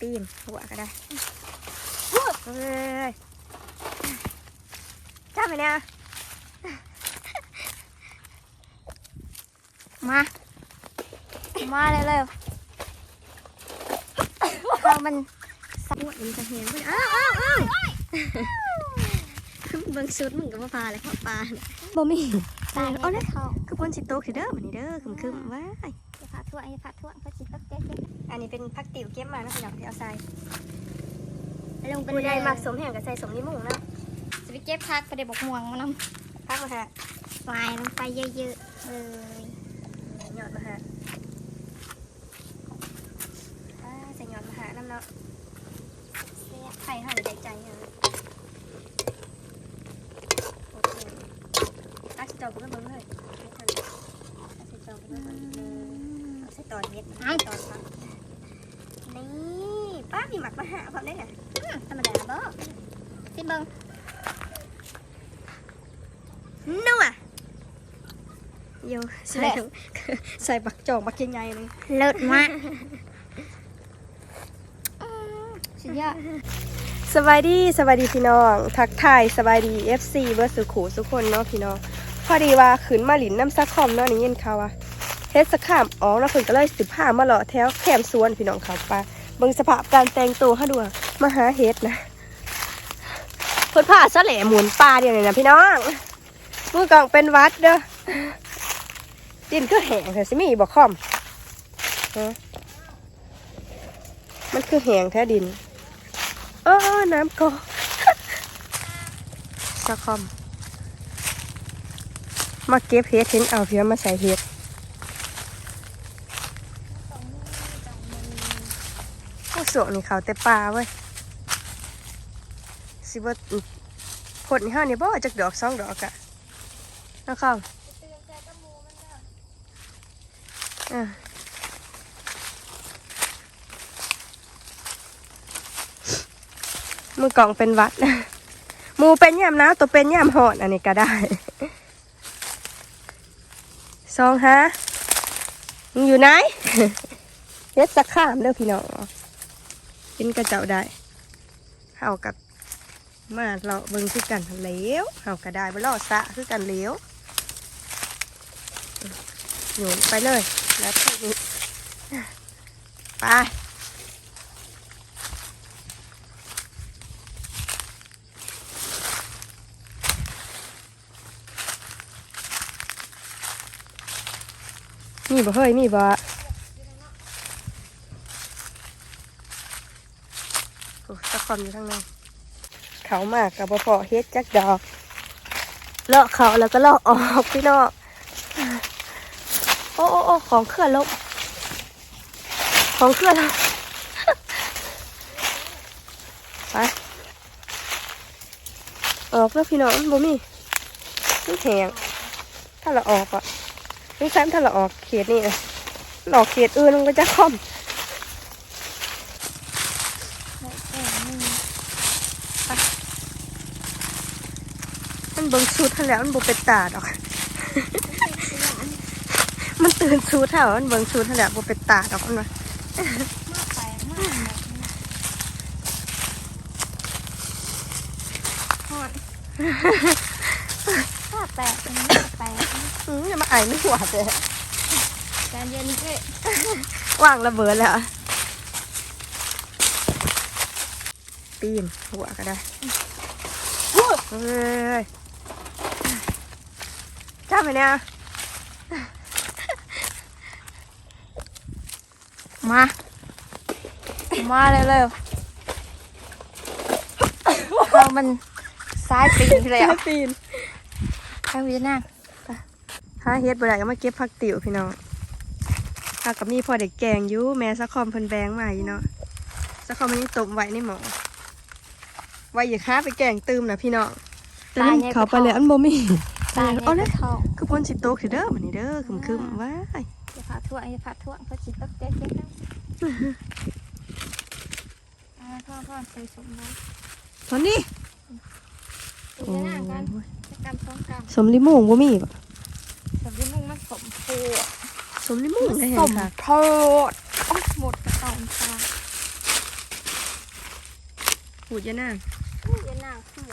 ปีนหัวก็ได้เฮ้ยจ้าไปเนี่ยมา มาเลยเลยข้ามันสับมันจะเห็นมันอ้าวอ้าวอ้าวบิ่งชุดมึงกับพ่อปลาเลยพ่อปลาบ่มีตายเอาเลยคือพ้นสิโตคือเด้อมันนี่เด้อคึมคึมว้ายอย่าพาทั่วอย่าพาทั่วเขา อันนี้เป็นพักติ๋วเก็บมานะพี่น้องที่เอาใส่ลงไปผู้เลใดยมักสมแห่งกับใส่สมนิมุงเนาะจะไปเก็บพักไปเดี๋ยวบอกม่วงมาน้พักมาฮะำไฟลงไปเยอะๆเลยหยอดมาฮะอ่าใส่หยอดมาฮะน้ำเนาะเสียไข่ห่าได้ใจฮะโอเคตักใส่จอบุ้งเบิ้งเลยตักใส่จอบุ้งเบิ้งเลยเอาใส่ตอนเม็ดนะตอนพักนี่ป้า มีหมักมาหาพร้อมได้ไงธรรมดาบ่สิเบิ่งนัวโยใส่ถุงใส่บักจองบักยังไงเลยเลิศมากสุดยอดสบายดีสบายดีพี่น้อง ทักทายสบายดี FC เบอร์สุขูสุกคนเนาะพี่น้อง พอดีว่าขืนมาหลินน้ำซักคอมเนาะนี่ยินเขาว่าเฮ็ดสักขามอ๋อแล้วคนก็เลยสิบห้ามาเลาะแถวแคมสวนพี่น้องเขาปะ เบิ่งสภาพการแต่งตัวให้ดูมาหาเฮ็ดนะเพิ่นผ้าซะแหล่หมุนปลาเดียวนี่นะพี่น้องมือกล่องเป็นวัดเด้อดินคือแห้งแต่สิมีบ่คอมมันคือแห้งแท้ดินเออน้ำก็สะคอมมาเก็บเห็ดเห็นเอาเพียมาใส่เห็ด ผู้โสนี่เขาแต่ปลาเว้ยสิบ่ผลนี่ห้านี่บ่จักดอกสองดอกอะนะครับอะมือกล่องเป็นวัดมูเป็นยามนาวตัวเป็นยามหอนอันนี้ก็ได้สองฮะมึงอยู่ไหนเฮ็ดสักข้ามเด้อพี่น้อง กินกระเจ้าได้เฮากับมาเราะเบิ่งคือกันหั้วเฮาก็ได้บ่รอสะคือกันเหลวโยนไปเลยแล้วทีนี้ไปมีบ่เฮ้ยมีบ่โอ้ตะ คอมอยู่ทางในเขามากกับบ่พอเฮ็ดจักดอก เลาะเขาแล้วก็เลาะออกพี่น้องโอ้โอ้โอ้ของเคลื่อนลบของเคลื่อนลบไปออกแล้วพี่น้องบ่มีมันแหงถ้าเราออกอะนี่แซ้ำถ้าเราออกเขตนี่นะหลอกเขตอื่นมันก็จะคอมมัน เบิ่งชุดเท่าแล้วมันบ่เป็นตาดอก มันตื่นชุดเท่ามันเบิ่งชุดเท่าแล้วบ่เป็นตาดอกมันว่ามากไปมากฮอดฮอดแตกตรงนี้ฮอดแตกอืมอย่ามาไอ้ไม่หัวเลยการเย็นเจ๊ว่างระเบิดแล้วอะปีนหัวก็ได้เฮ้ย จ้าไปเนี่ยมา มาเลยเลยเรามันซ้ายปีนเลยอะปีนข้างวีน่าถ้าเฮ็ดบ่ได้ก็มาเก็บผักติ๋วพี่น้องถ้ากับมีพอเด็กแกงอยู่แม่สะคอมเพิ่นแบงมาอยู่เนาะสะคอมมันยังตบไว้ในหมอไว้อย่าค้าไปแกงตืมนะพี่น้องแต่นั่นเขาไปเลยอันบ่มี ตายเอาเลเลยยทองคือพ้นสิโตคือเด้อมันนี่เด้อคึมๆว้ายอย่าพาทั่วอย่าพาทั่วเขาจิตตกเจ๊เจ๊นะอ่าพ่อพ่อใส่สมแล้วตอนนี้ตีหน้ากันจะกำสองกำสมลิมูงบ่มีบ่สมที่มุ่งมันสมโพดสมลิมูงได้สเห็นมค่ะโพดโอ้หมดกระตองตาขูดยานางอู้ยานางเสือ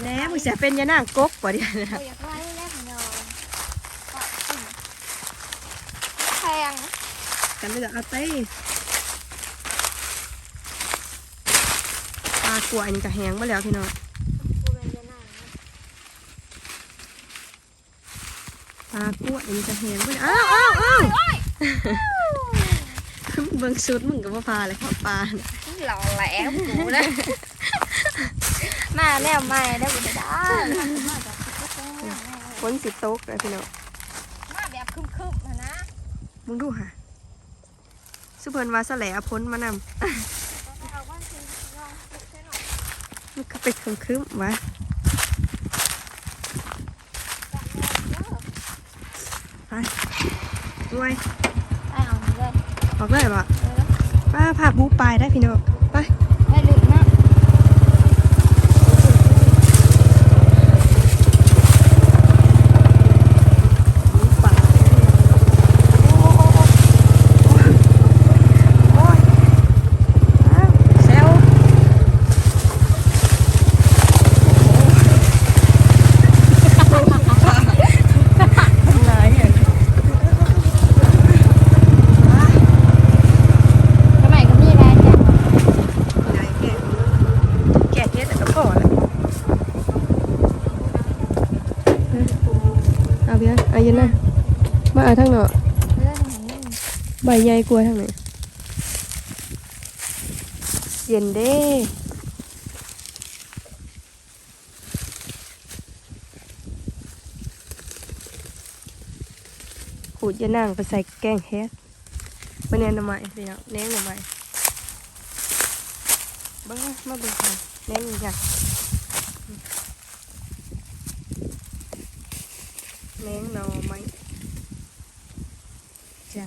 แหน่มึงจะเป็นยานางกกบ่เดียวนะเราอยากไล่แรกของเราก็อืมแพงกันเลยเอาเต้ปลากลัวอันนี้ก็แห้งมาแล้วพี่น้องกูเป็นยานางนะปลากลัวอันนี้ก็แห้งมาแล้วอ้าวอ้าวอ้าวเบิ่งชุดมึงกับว่าพาเลยเข้าปลาน่ะ หล่อแหลมกูนะ มาแนวใหม่ได้บุญได้มาแบบก็คงแนวใหม่ฝนสิตกนะพี่น้องมาแบบคึมๆนะนะมึงดูค่ะสุเพิ่นว่าสะแหลพ้นมานเอาว่าคือลองคิดใช่หน่อยำมันก็ไปครึมๆวะจับแนวเด้อไปด้วยได้เอาเลยออกเลยบ่เลยแล้วป้าพาบูปลายได้พี่น้องไป ไม่ลึกนะ บูปลายโอ้ยอ้าวแซวหลายอย่าง สมัยก็มีแรงจ้ะ หลายแก่แก่เทศแต่ก็พอแล้วเอาเบี้ยเอาเย็นนะมาเอาทางเนาะ เรื่องนี้ ใบใหญ่กลัวทางไหนเย็นเด้ขูดยะนางไปใส่แกงเฮ็ดมาเนียนหน่อไม้พี่น้องเน้นหน่อไม้เบ้างมาเบิ่งกันเน้นอีกอย่างเน้นหน่อไม้จ้ะ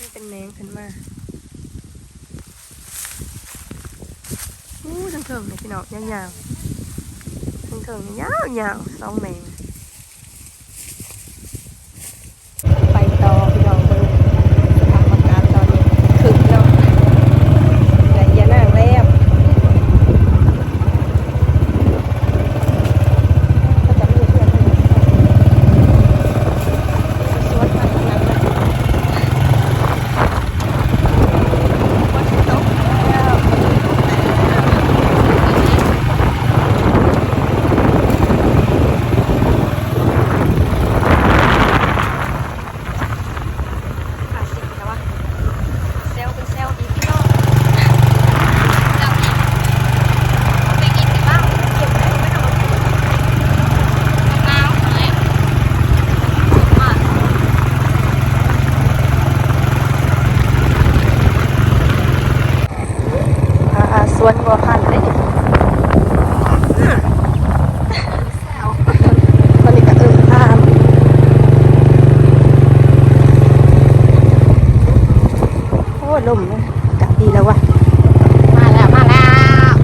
นี่เป็นแหนงขึ้นมา อู้ทั้งเถิงเลยพี่น้องยาวๆทั้งเถิงยาวๆสองแหนง ไปต่อพี่น้องเบิ่งสภาพอากาศตอนนี้คึกเนาะแต่อย่านั่งแลบก็จะมีเพื่อนให้สวนทางนั้นนะฝนตกแล้ว ขาดสิแล้ววะเซลเป็นเซลอีกพี่น้อง จับอีกไปกินกันบ้าง เก็บได้ไม่ต้องมาเก็บ น้ำเลยมา อ่าอ่า สวนบัวพันธ์เลยตอนนี้ก็เออข้ามโอ้ลมนะดีแล้ววะมาแล้ว มาแล้ว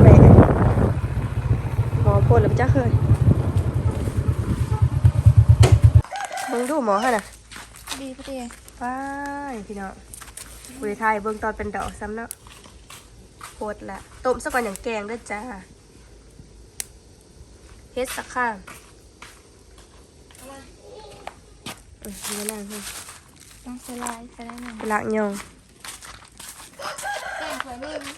แหมหมอพูดแล้วจ้าเคยเบิ่งดูหมอฮะน่ะดีพอดี ไปพี่น้องบุรีไทยเบิ่งตอนเป็นดอกซ้ำเนาะโคตรละต้มซะก่อนอย่างแกงเด้วยจ้าเฮ็ดสักข้างเออเดี๋ยวนั่งให้ต้องใส่ลายใส่ลายหนึ่งไปละยองแกงถ้วยหนึ่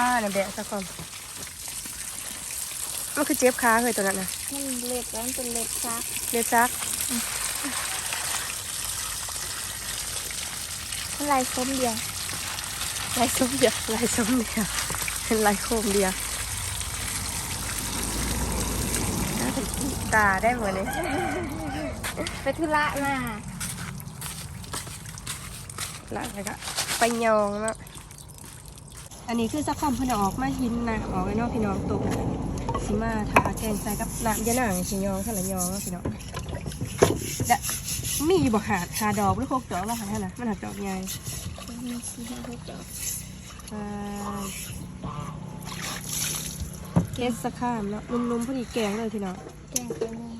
ผ้าน่ะแบะซะก่อนมันคือเจ็บขาเคยตัวนั้นนะมันเล็กแล้วมันเป็นเล็กซักเล็บซักมันลายส้มเดียวลายส้มเดียวลายส้มเดียวเป็นลายโคมเดียวน่าเป็นตาได้เหมือนเลยไปธุระมาหลังแล้วก็ไปยองเนาะ อันนี้คือสักคอมเพิ่นเอาออกมาหินนะออกไอ้เนอกพี่น้องตกนะสิมาทาแกงใส่กับน้ำยะนางสิยองขนาดยองพี่น้องจะมีอยู่บ่หาหาดอกหรือพกดอกว่าหาดนะมันหักดอกใหญ่มีชีวิตดอกเกสสะข้ามเนาะนุ่มๆพอดีแกงเลยพี่น้องแกงไข่มุง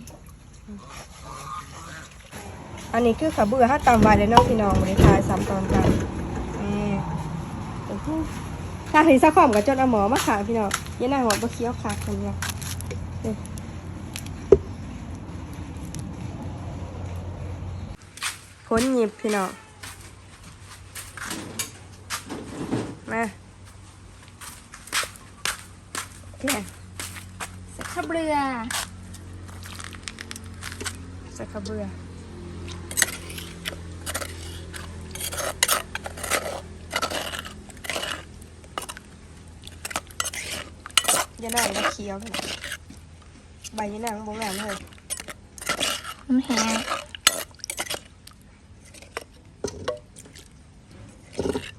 อันนี้คือขาเบื่อถ้าตามไว้เลยเนาะพี่น้องบริทายซ้ำตอนกันนี่โอ้โห ถ้าถึงสักขอมกับจนเอาหมอมาขายพี่น้องยันหน้าหัวบะเคี้ยวขาคนเนี้ยนี่พ้นหยิบพี่น้องมาแกงสักขะเบือสักขาเบื่อ ยันหน้าบะเคี้ยวพี่น้องใบยันหน้าบงงามเลยมันแห้ง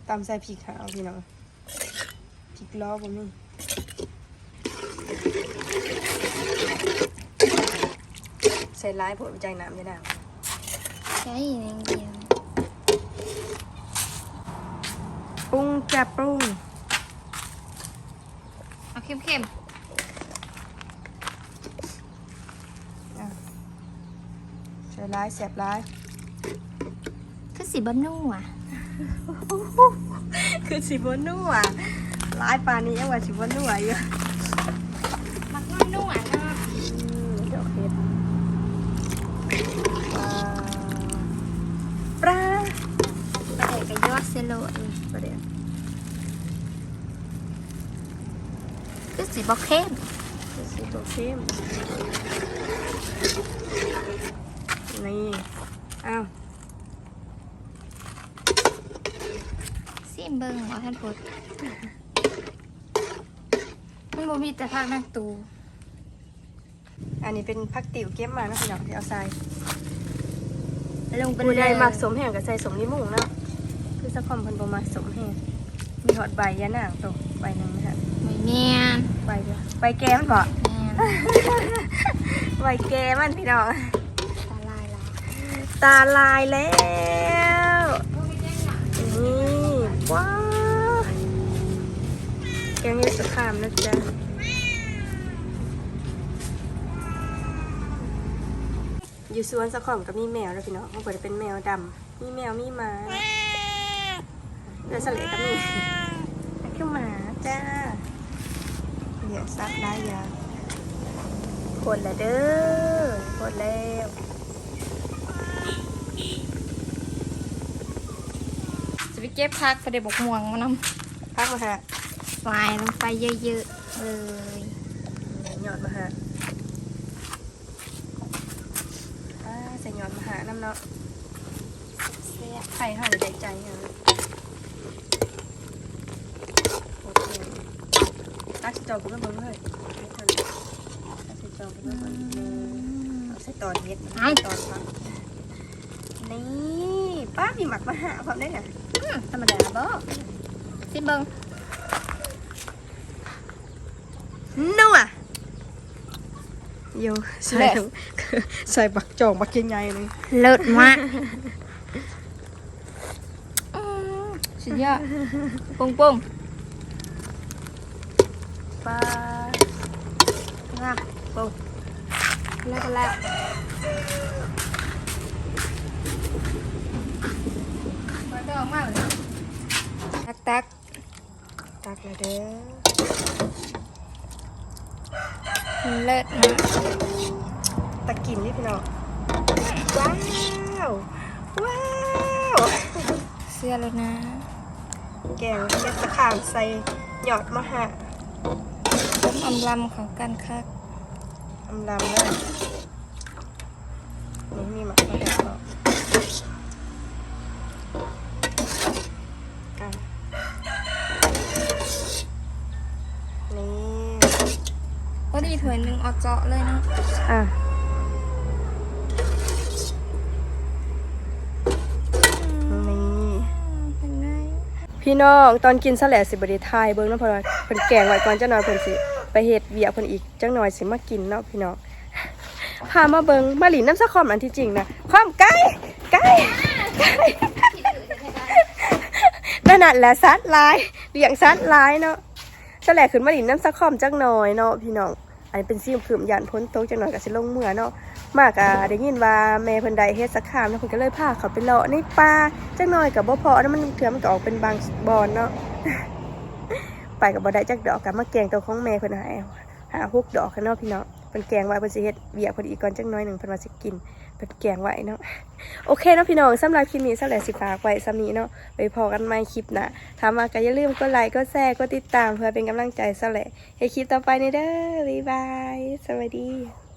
ตำใส่พริกขาวพี่น้องพริกล้อบ่มีใส่ร้ายผลใจน้ำจะน้ใช้อย่างเดียวปรุงจะปรุง เอาเข้มอะใส่ร้ายแสบร้ายๆคือสีบะนุ่อะ คือสิบนัวร้ายปานนี้ยังว่าสิบนัวอยู่มักนุ่อะเนาะอืมเดี๋ยวเผ็ดว้าวปลาประเด็กกับยอดเซโลดประเดี๋ย คือสีบะเข้มสีตัวเข้มนี่อ้าวซิมเบิ้งว่าท่านพุทธมันบ่มีแต่ภาคนั่งตู อันนี้เป็นพักติ๋วเก็บมานะพี่น้องที่เอาใส่ลงเป็นผู้ใดเลยมักสมแห้งก็ใส่สมนิมุงเนาะคือสักคอมเพันบ่มักสมแห้ง มีหอดใบยะนางตกใบหนึ่งนะฮะไม่แม่นใบเดียวใบแกมันบ่แม่นใบแกมันพี่น้อง ตาลายแล้วตาลายแล้วนี่ว้าวแกงเห็ดสะขามนะจ๊ะอยู่สวนสะขอมก็มีแมวแล้วพี่น้องมันก็จะเป็นแมวดำมีแมวมีหมา เดือสเลก็มีนั่นคือหมาจ้าเดี๋ยวซับไล่ยาคนละเด้อคนแล้วจะไปเก็บพักกระเดบกม่วงมานพักมาฮะำไฟลงไปเยอะๆเลยหยอดมาฮะอ่าใส่หยอดมาหาน้ำเนาะเสียไข่ห่อใจใจเหรอโอเค ตักสิจอกกูไม่เบิ่งเลยตักสิจอกกูไม่เบิ่งเอาใส่ตอนเฮ็ดใส่ตอนฟังนี่ป้ามีหมักมาหาพร้อมได้ไงอืมธรรมดาบ่ซิมเบิ้งนัวโยใส่ทั้งใส่บักจองบักใหญ่ๆเลยเลิศมากอืมสุดยอดปุ้งปุ้ง ปลาๆนะปุ้งแล้วก็แล้วมันก็ออกมาเลยตักตักตักเลยเด้อเลิศมากตะกินนี่พี่น้องว้าว ว้าว เสื้อแล้วนะ แกงเม็ดตะขามใส่หยอดมะฮะ ต้มอำลำของกันคักอำลำเลยนี่มีหมักมะฮะเนาะอะนี่ก็ดีถ้วยหนึ่งเอาเจาะเลยนะอะนี่ เป็นไง พี่น้องตอนกินสแลดสิบไดีทายเบิ้งนาะเพราะว่าเพิ่นแกงไว้ก่อนจังหน่อยเพิ่นสิ ไปเฮ็ดเวียเพิ่นอีกจังหน่อยสิมากินเนาะพี่น้องพามาเบิ้งมาหลินน้ำสะคอมอันที่จริงนะความไก่ไก่ไก่นั่นน่ะแหละซัดลายเลี้ยงสัตว์ร้ายเนาะแฉลกขึ้นมาหลินน้ำซักคอมจักหน่อยเนาะพี่น้องอันนี้เป็นซิมคืมยันพ้นโต๊ะจักหน่อยกับสิลงเมื่อเนาะ มากอะได้ยินว่าแม่เพิ่นใดเฮ็ดสักขามแล้วเพิ่นก็เลยพาเขาไปเลาะในป่าจักหน่อยกับบ่พอนะมันเถื่อมันก็ออกเป็นบางบอนเนาะไปกับบ่ได้จักดอกกับมาแกงตัวของแม่เพิ่นหาหาฮุกดอกกันเนาะพี่เน้องเพิ่นแกงไว้เพิ่นสิเฮ็ดเบียร์พอดีก่อนจักหน่อยหนึงเพิ่นว่าสิกินเพิ่นแกงไว้เนาะโอเคเนาะพี่น้องสำหรับคลิปนี้สำหรับสิฝากไว้ซ้ำนี้เนาะไปพอกันใหม่คลิปหน้าถามมาก็อย่าลืมกดไลค์กดแชร์กดติดตามเพื่อเป็นกำลังใจสำหรับให้คลิปต่อไปในเด้อบ๊ายบายสวัสดี